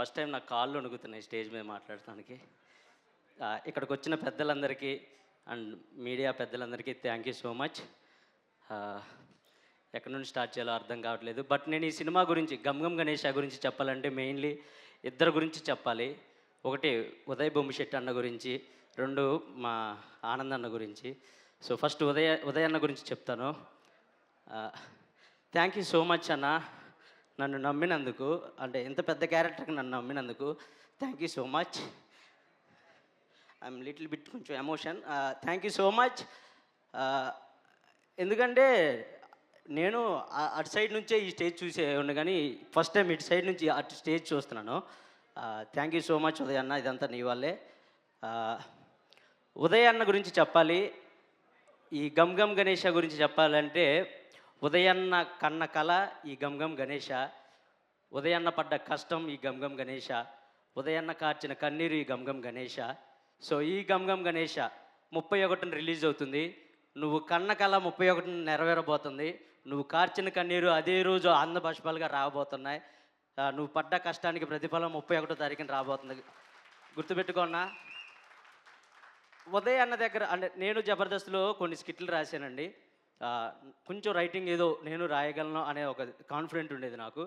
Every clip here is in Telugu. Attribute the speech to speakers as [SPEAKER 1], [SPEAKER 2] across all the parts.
[SPEAKER 1] ఫస్ట్ టైం నా కాళ్ళు వణుకుతున్నాయి స్టేజ్ మీద మాట్లాడటానికి. ఇక్కడికి వచ్చిన పెద్దలందరికీ అండ్ మీడియా పెద్దలందరికీ థ్యాంక్ యూ సో మచ్ ఎక్కడి నుండి స్టార్ట్ చేయాలో అర్థం కావట్లేదు. బట్ నేను ఈ సినిమా గురించి గమగమ్ గమ్ గణేష్ గురించి చెప్పాలంటే మెయిన్లీ ఇద్దరు గురించి చెప్పాలి. ఒకటి ఉదయ్ బొమ్మిశెట్టి అన్న గురించి రెండు మా ఆనంద్ అన్న గురించి. సో ఫస్ట్ ఉదయ ఉదయ్ అన్న గురించి చెప్తాను. థ్యాంక్ యూ సో మచ్ అన్న. నన్ను నమ్మినందుకు అంటే ఇంత పెద్ద క్యారెక్టర్కి నన్ను నమ్మినందుకు thank you so much I'm little bit కొంచెం emotion thank you so much ఎందుకంటే నేను అటు సైడ్ నుంచే ఈ స్టేజ్ చూసే ఉన్నా కానీ ఫస్ట్ టైం ఇటు సైడ్ నుంచి అటు స్టేజ్ చూస్తున్నాను. Thank you so much Uday అన్న ఇదంతా నీ వల్లే. Uh, ఉదయ్ అన్న గురించి చెప్పాలి. ఈ గమ్ గమ్ గణేష గురించి చెప్పాలంటే ఉదయన్న కన్న కళ ఈ గమ్ గమ్ గణేష ఉదయన్న పడ్డ కష్టం ఈ గమగం గణేష ఉదయన్న కార్చిన కన్నీరు ఈ గమగం గణేష సో ఈ గమగం గణేష ముప్పై ఒకటిని రిలీజ్ అవుతుంది. నువ్వు కన్న కళ ముప్పై ఒకటిని నెరవేరబోతుంది. నువ్వు కార్చిన కన్నీరు అదే రోజు ఆంధ్ర బాష్పాలుగా రాబోతున్నాయి. నువ్వు పడ్డ కష్టానికి ప్రతిఫలం ముప్పై ఒకటో తారీఖున రాబోతుంది. గుర్తుపెట్టుకోనా ఉదయ్ అన్న దగ్గర అంటే నేను జబర్దస్త్లో కొన్ని స్కిట్లు రాశానండి. కొంచెం రైటింగ్ ఏదో నేను రాయగలను అనే ఒక కాన్ఫిడెంట్ ఉండేది నాకు.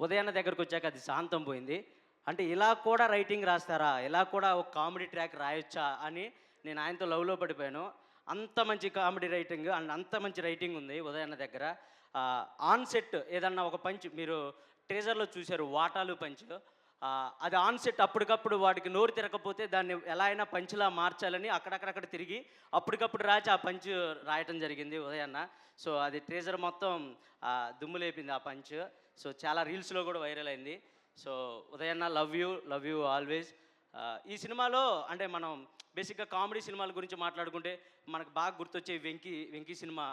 [SPEAKER 1] ఉదయాన్న దగ్గరకు వచ్చాక అది శాంతం పోయింది. అంటే ఇలా కూడా రైటింగ్ రాస్తారా? ఇలా కూడా ఒక కామెడీ ట్రాక్ రాయొచ్చా? అని నేను ఆయనతో లవ్లో పడిపోయాను. అంత మంచి కామెడీ రైటింగ్ అండ్ అంత మంచి రైటింగ్ ఉంది ఉదయాన్న దగ్గర. ఆన్ సెట్ ఏదన్నా ఒక పంచ్ మీరు ట్రేజర్లో చూశారు వాటాలు పంచ్ అది ఆన్ సెట్ అప్పటికప్పుడు వాడికి నోరు తిరగకపోతే దాన్ని ఎలా అయినా పంచ్లా మార్చాలని అక్కడక్కడక్కడ తిరిగి అప్పటికప్పుడు రాచి ఆ పంచ్ రాయటం జరిగింది ఉదయాన్న. సో అది ట్రేజర్ మొత్తం దుమ్ము లేపింది ఆ పంచ్ సో చాలా రీల్స్లో కూడా వైరల్ అయింది. So ఉదయన్న love you love you always. ఈ సినిమాలో అంటే మనం బేసిక్గా కామెడీ సినిమాల గురించి మాట్లాడుకుంటే మనకు బాగా గుర్తొచ్చే వెంకీ వెంకీ సినిమా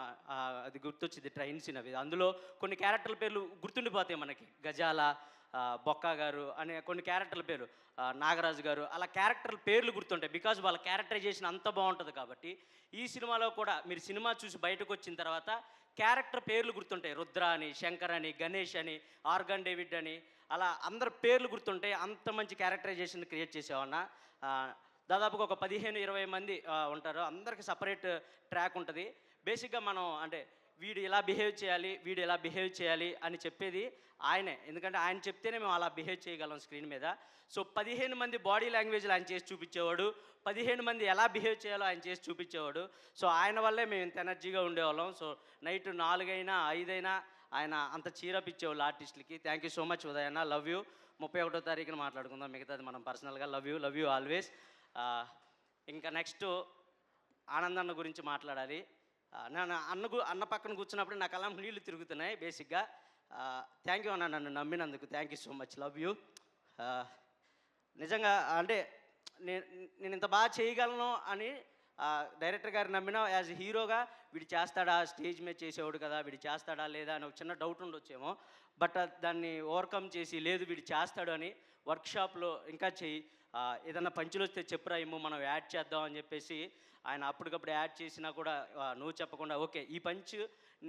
[SPEAKER 1] అది గుర్తొచ్చింది ట్రైన్ సినిమా. అందులో కొన్ని క్యారెక్టర్ల పేర్లు గుర్తుండిపోతాయి మనకి. గజాల బొక్క గారు అనే కొన్ని క్యారెక్టర్ల పేరు నాగరాజు గారు అలా క్యారెక్టర్ల పేర్లు గుర్తుంటాయి. బికాజ్ వాళ్ళ క్యారెక్టరైజేషన్ అంత బాగుంటుంది కాబట్టి ఈ సినిమాలో కూడా మీరు సినిమా చూసి బయటకు వచ్చిన తర్వాత క్యారెక్టర్ పేర్లు గుర్తుంటాయి. రుద్ర అని శంకర్ అని గణేష్ అని ఆర్గన్ డేవిడ్ అని అలా అందరి పేర్లు గుర్తుంటాయి. అంత మంచి క్యారెక్టరైజేషన్ క్రియేట్ చేసేవన్న దాదాపుగా ఒక పదిహేను ఇరవై మంది ఉంటారు. అందరికి సపరేట్ ట్రాక్ ఉంటుంది. బేసిక్గా మనం అంటే వీడు ఇలా బిహేవ్ చేయాలి వీడు ఇలా బిహేవ్ చేయాలి అని చెప్పేది ఆయనే. ఎందుకంటే ఆయన చెప్తేనే మేము అలా బిహేవ్ చేయగలం స్క్రీన్ మీద. సో పదిహేను మంది బాడీ లాంగ్వేజ్లు ఆయన చేసి చూపించేవాడు పదిహేను మంది ఎలా బిహేవ్ చేయాలో ఆయన చేసి చూపించేవాడు. సో ఆయన వల్లే మేము ఇంత ఎనర్జీగా ఉండేవాళ్ళం. సో నైట్ నాలుగైనా ఐదైనా ఆయన అంత చీరప్ ఇచ్చేవాళ్ళు ఆర్టిస్టులకి. థ్యాంక్ యూ సో మచ్ ఉదయన్న. లవ్ యూ ముప్పై ఒకటో తారీఖున మాట్లాడుకుందాం. మిగతాది మనం పర్సనల్గా love you love you always ఇంకా నెక్స్ట్ ఆనందన్న గురించి మాట్లాడాలి. ఆ, నేను అన్న అన్న పక్కన కూర్చున్నప్పుడు నా అలా నీళ్ళు తిరుగుతున్నాయి బేసిక్గా థ్యాంక్ యూ అన్న నన్ను నమ్మినందుకు. Thank you so much love you నిజంగా అంటే నేను నేను ఇంత బాగా చేయగలను అని డైరెక్టర్ గారు నమ్మిన యాజ్ హీరోగా వీడు చేస్తాడా స్టేజ్ మీద చేసేవాడు కదా వీడు చేస్తాడా లేదా అని ఒక చిన్న డౌట్ ఉండొచ్చేమో. బట్ దాన్ని ఓవర్కమ్ చేసి లేదు వీడు చేస్తాడు అని వర్క్షాప్లో ఇంకా చెయ్యి. ఏదన్నా పంచులు వస్తే చెప్పురా ఏమో మనం యాడ్ చేద్దాం అని చెప్పేసి ఆయన అప్పటికప్పుడు యాడ్ చేసినా కూడా నువ్వు చెప్పకుండా ఓకే ఈ పంచ్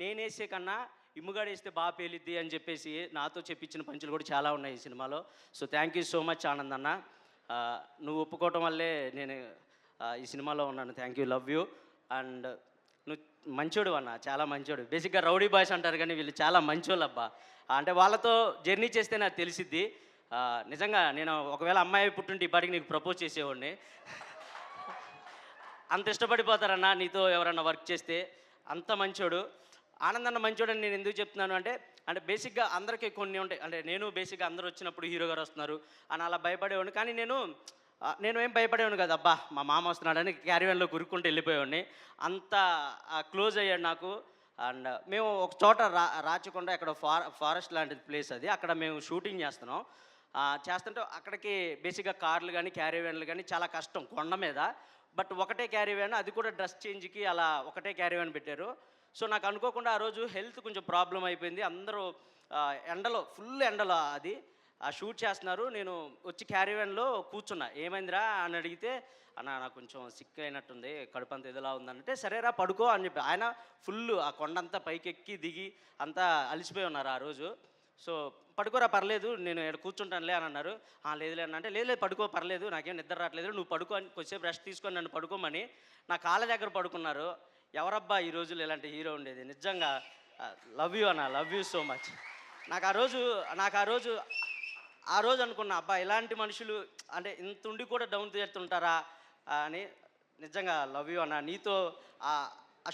[SPEAKER 1] నేనేసే కన్నా ఇమ్ముగాడేస్తే బాగా పేలిద్ది అని చెప్పేసి నాతో చెప్పించిన పంచులు కూడా చాలా ఉన్నాయి ఈ సినిమాలో. So thank you so much Anand అన్న నువ్వు ఒప్పుకోవటం వల్లే నేను ఈ సినిమాలో ఉన్నాను. Thank you love you. And నువ్వు మంచోడు అన్న చాలా మంచోడు. బేసిక్గా రౌడీ బాయ్స్ అంటారు కానీ వీళ్ళు చాలా మంచోళ్ళు అబ్బా అంటే వాళ్ళతో జర్నీ చేస్తే నాకు తెలిసిద్ది. నిజంగా నేను ఒకవేళ అమ్మాయి పుట్టుంటే ఇప్పటికి నీకు ప్రపోజ్ చేసేవాడిని. అంత ఇష్టపడిపోతారన్నా నీతో ఎవరన్నా వర్క్ చేస్తే అంత మంచోడు. ఆనందన్న మంచోడు నేను ఎందుకు చెప్తున్నాను అంటే అంటే బేసిక్గా అందరికీ కొన్ని ఉంటాయి. అంటే నేను బేసిక్గా అందరూ వచ్చినప్పుడు హీరో గారు వస్తున్నారు అని అలా భయపడేవాడిని. కానీ నేను నేను ఏం భయపడేవాను కదా. అబ్బా మా మామ వస్తున్నాడని క్యారీవన్లో గురుక్కుంటూ వెళ్ళిపోయేవాడిని. అంత క్లోజ్ అయ్యాడు నాకు. అండ్ మేము ఒక చోట రా రాచకొండ ఇక్కడ ఫారెస్ట్ లాంటి ప్లేస్ అది. అక్కడ మేము షూటింగ్ చేస్తున్నాం. చేస్తుంటే అక్కడికి బేసిక్గా కార్లు కానీ క్యారీ వ్యాన్లు కానీ చాలా కష్టం కొండ మీద. బట్ ఒకటే క్యారీ వ్యాన్ అది కూడా డ్రెస్ చేంజ్కి అలా ఒకటే క్యారీ వ్యాన్ పెట్టారు. సో నాకు అనుకోకుండా ఆ రోజు హెల్త్ కొంచెం ప్రాబ్లం అయిపోయింది. అందరూ ఎండలో ఫుల్ ఎండలో అది. ఆ షూట్ చేస్తున్నారు. నేను వచ్చి క్యారీవ్యాన్లో కూర్చున్నా. ఏమైందిరా అని అడిగితే అన్న నాకు కొంచెం సిక్ అయినట్టుంది కడుపు అంతా ఇదిలా ఉందంటే సరేరా పడుకో అని చెప్పి. ఆయన ఫుల్ ఆ కొండంతా పైకెక్కి దిగి అంతా అలసిపోయి ఉన్నారు ఆ రోజు. సో పడుకోరా పర్లేదు నేను ఇక్కడ కూర్చుంటానులే అని అన్నారు. లేదులే అని అంటే లేదు లేదు పడుకో పర్లేదు నాకేం నిద్ర రావట్లేదు నువ్వు పడుకో అని కొద్దిసేపు రెస్ట్ తీసుకొని నన్ను పడుకోమని నా కాళ్ళ దగ్గర పడుకున్నారు. ఎవరబ్బా ఈ రోజులు ఇలాంటి హీరో ఉండేది? నిజంగా లవ్ యూ అన్న లవ్ యూ సో మచ్ నాకు ఆ రోజు నాకు ఆ రోజు ఆ రోజు అనుకున్నా అబ్బా ఇలాంటి మనుషులు అంటే ఇంత ఉండి కూడా డౌన్ చేస్తుంటారా అని నిజంగా లవ్ యూ అన్న. నీతో ఆ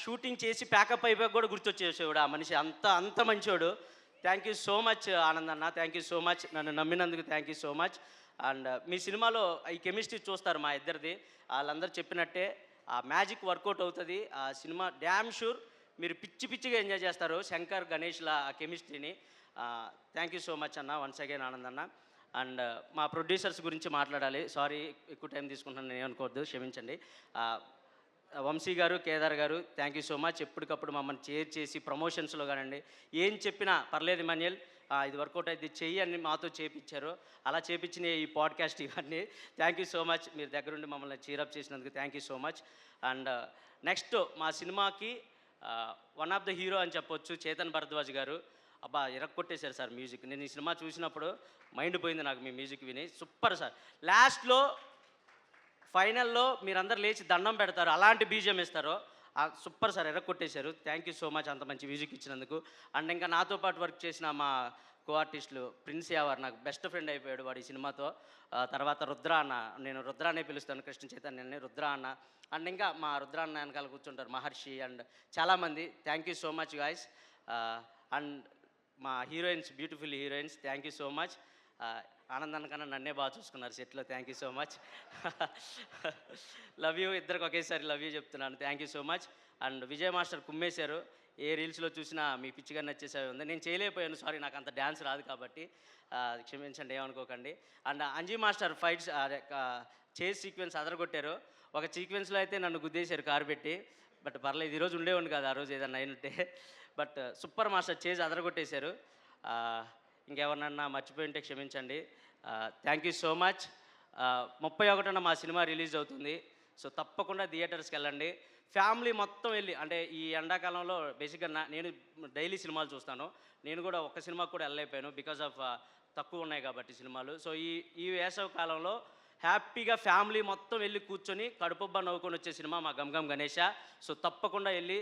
[SPEAKER 1] షూటింగ్ చేసి ప్యాకప్ అయిపోయి కూడా గుర్తొచ్చేసేవాడు ఆ మనిషి. అంత అంత మంచివాడు thank you so much Anand అన్న థ్యాంక్ యూ సో మచ్ నన్ను నమ్మినందుకు thank you so much and మీ సినిమాలో ఈ కెమిస్ట్రీ చూస్తారు మా ఇద్దరిది. వాళ్ళందరూ చెప్పినట్టే ఆ మ్యాజిక్ వర్కౌట్ అవుతుంది. ఆ సినిమా డ్యామ్ షూర్ మీరు పిచ్చి పిచ్చిగా ఎంజాయ్ చేస్తారు శంకర్ గణేష్ల ఆ కెమిస్ట్రీని. థ్యాంక్ యూ సో మచ్ అన్న వన్స్ అగైన్ ఆనంద్ అన్న అండ్ మా ప్రొడ్యూసర్స్ గురించి మాట్లాడాలి. సారీ ఎక్కువ టైం తీసుకుంటాను నేను అనుకోవద్దు క్షమించండి. వంశీ గారు కేదార్ గారు థ్యాంక్ యూ సో మచ్ ఎప్పటికప్పుడు మమ్మల్ని చేర్ చేసి ప్రమోషన్స్లో కానండి. ఏం చెప్పినా పర్లేదు మన్యల్ ఇది వర్కౌట్ అయితే చెయ్యి అని మాతో చేపించారు. అలా చేపించిన ఈ పాడ్కాస్ట్ ఇవన్నీ. థ్యాంక్ యూ సో మచ్ మీరు దగ్గరుండి మమ్మల్ని చీరప్ చేసినందుకు thank you so much and next మా సినిమాకి వన్ ఆఫ్ ద హీరో అని చెప్పొచ్చు చేతన్ భరద్వాజ్ గారు. అబ్బా ఇరక్కొట్టేశారు సార్ మ్యూజిక్. నేను ఈ సినిమా చూసినప్పుడు మైండ్ పోయింది నాకు మీ మ్యూజిక్ విని. Super sir. లాస్ట్లో ఫైనల్లో మీరందరూ లేచి దండం పెడతారు. అలాంటి బీజం ఇస్తారు సూపర్ సార్ ఎర్ర కొట్టేశారు థ్యాంక్ యూ సో మచ్ అంత మంచి మ్యూజిక్ ఇచ్చినందుకు. అండ్ ఇంకా నాతో పాటు వర్క్ చేసిన మా కో ఆర్టిస్టులు ప్రిన్స్ యావర్ నాకు బెస్ట్ ఫ్రెండ్ అయిపోయాడు వాడు ఈ సినిమాతో. తర్వాత రుద్ర అన్న నేను రుద్ర అనే పిలుస్తాను కృష్ణ చైతన్యని రుద్ర అన్న. అండ్ ఇంకా మా రుద్ర అన్న వెనకాల కూర్చుంటారు మహర్షి అండ్ చాలామంది thank you so much guys and మా heroines beautiful heroines thank you so much ఆనందాన్ని కన్నా నన్నే బాగా చూసుకున్నారు సెట్లో. Thank you so much love you ఇద్దరికి ఒకేసారి లవ్ యూ చెప్తున్నాను. Thank you so much and Vijay master కుమ్మేశారు. ఏ రీల్స్లో చూసినా మీ పిచ్చిగా నచ్చేసేవి ఉంది. నేను చేయలేకపోయాను. సారీ నాకు అంత డ్యాన్స్ రాదు కాబట్టి క్షమించండి ఏమనుకోకండి. And Anji master fights chase sequence అదరగొట్టారు. ఒక సీక్వెన్స్లో అయితే నన్ను గుద్దేశారు కారు పెట్టి. బట్ పర్లేదు ఈరోజు ఉండేవాడు కాదు ఆ రోజు ఏదన్నా అయినట్టే. బట్ సూపర్ మాస్టర్ చేజ్ అదరగొట్టేశారు. ఇంకెవరినన్నా మర్చిపోయి ఉంటే క్షమించండి. థ్యాంక్ యూ సో మచ్ ముప్పై ఒకటిన మా సినిమా రిలీజ్ అవుతుంది. సో తప్పకుండా థియేటర్స్కి వెళ్ళండి. ఫ్యామిలీ మొత్తం వెళ్ళి అంటే ఈ ఎండాకాలంలో బేసిక్గా నా నేను డైలీ సినిమాలు చూస్తాను. నేను కూడా ఒక్క సినిమా కూడా వెళ్ళలేకపోయాను బికాజ్ ఆఫ్ తక్కువ ఉన్నాయి కాబట్టి సినిమాలు. సో ఈ ఈ వేసవి కాలంలో హ్యాపీగా ఫ్యామిలీ మొత్తం వెళ్ళి కూర్చొని కడుపుబ్బ నవ్వుకొని వచ్చే సినిమా మా గమగమ్ గణేష. సో తప్పకుండా వెళ్ళి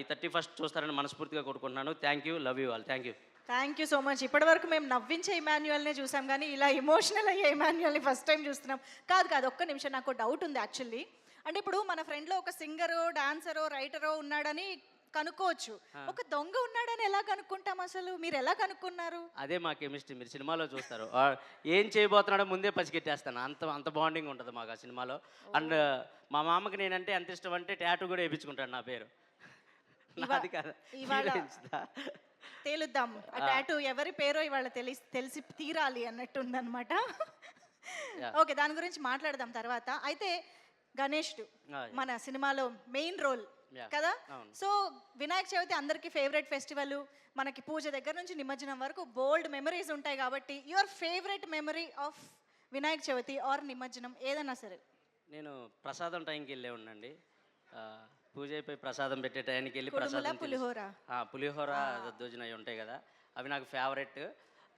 [SPEAKER 1] ఈ థర్టీ ఫస్ట్ చూస్తారని మనస్ఫూర్తిగా కోరుకుంటున్నాను. Thank you love you all thank you
[SPEAKER 2] thank you so much ఇప్పటివరకు మేము నవ్వించే ఇమాన్యువల్నే చూసాం కానీ ఇలా ఇమోషనల్ అయ్యే ఇమాన్యువల్ని ఫస్ట్ టైం చూస్తున్నాం. కాదు కాదు ఒక్క నిమిషం. నాకు డౌట్ ఉంది యాక్చువల్లీ అంటే ఇప్పుడు మన ఫ్రెండ్లో ఒక సింగరో డాన్సరో రైటరో ఉన్నాడని కనుక్కోవచ్చు. ఒక దొంగ ఉన్నాడని ఎలా కనుక్కుంటాం అసలు? మీరు ఎలా కనుక్కున్నారు?
[SPEAKER 1] అదే మా కెమిస్ట్రీ మీరు సినిమాలో చూస్తారు. ఏం చేయబోతున్నాడో ముందే పసిగెట్టేస్తాను. అంత అంత బాండింగ్ ఉంటుంది మాకు ఆ సినిమాలో. అండ్ మా మామకి నేనంటే ఎంత ఇష్టం అంటే ట్యాటూ కూడా వేయించుకుంటాను నా పేరు. నాది కాదు.
[SPEAKER 2] తేలుద్దాం ఆ టాటూ ఎవరి పేరో ఇవాళ తెలిసి తెలిసి తీరాలి అన్నట్టు
[SPEAKER 1] Yeah.
[SPEAKER 2] ఓకే దాని గురించి మాట్లాడదాం తర్వాత అయితే గణేష్డు. మన సినిమాలో మెయిన్ రోల్. కదా. సో వినాయక చవితి అందరికి ఫేవరెట్ ఫెస్టివల్ మనకి పూజ దగ్గర నుంచి నిమజ్జనం వరకు బోల్డ్ మెమరీస్ ఉంటాయి కాబట్టి your favourite memory of Vinayaka Chavithi or నిమజ్జనం ఏదైనా సరే
[SPEAKER 1] నేను ప్రసాదం టైంకి వెళ్ళే ఉండండి పూజ అయిపోయి ప్రసాదం పెట్టే టైంకి వెళ్ళి ప్రసాదం
[SPEAKER 2] పులిహోర.
[SPEAKER 1] పులిహోర దద్దోజన అవి ఉంటాయి కదా. అవి నాకు ఫేవరెట్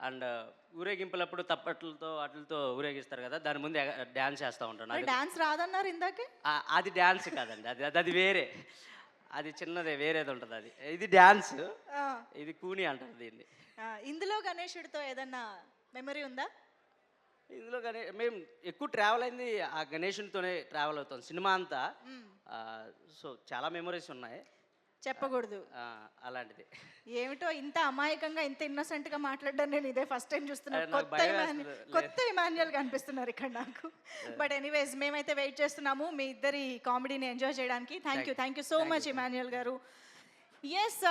[SPEAKER 1] అండ్ ఊరేగింపులప్పుడు తప్పట్లతో వాటితో ఊరేగిస్తారు కదా. దాని ముందు డ్యాన్స్ చేస్తూ ఉంటాను.
[SPEAKER 2] డాన్స్ రాదన్నారు ఇందాకే?
[SPEAKER 1] అది డ్యాన్స్ కాదండి. అది అది- వేరే. అది చిన్నదే వేరేది ఉంటుంది అది. ఇది డ్యాన్స్ ఇది కూని అంటారు దీన్ని.
[SPEAKER 2] ఇందులో గణేశుడితో ఏదన్నా మెమరీ ఉందా?
[SPEAKER 1] ఇందులో గణే మేము ఎక్కువ ట్రావెల్ అయింది ఆ గణేషునితోనే ట్రావెల్ అవుతాం. సినిమా అంతా సో చాలా మెమరీస్ ఉన్నాయి.
[SPEAKER 2] చెప్పకూడదు.
[SPEAKER 1] అలాంటిది.
[SPEAKER 2] ఏమిటో ఇంత అమాయకంగా ఇంత ఇన్నోసెంట్గా మాట్లాడడం నేను ఇదే ఫస్ట్ టైం చూస్తున్నా.
[SPEAKER 1] అదే నాకు
[SPEAKER 2] కొత్త. కొత్త ఇమాన్యుయల్ కనిపిస్తున్నారు ఇక్కడ నాకు. బట్ ఎనీవేస్ మేమైతే వెయిట్ చేస్తున్నాము. మీ ఇద్దరి కామెడీని ఎంజాయ్ చేయడానికి. Thank you thank you so much Emmanuel garu. Yes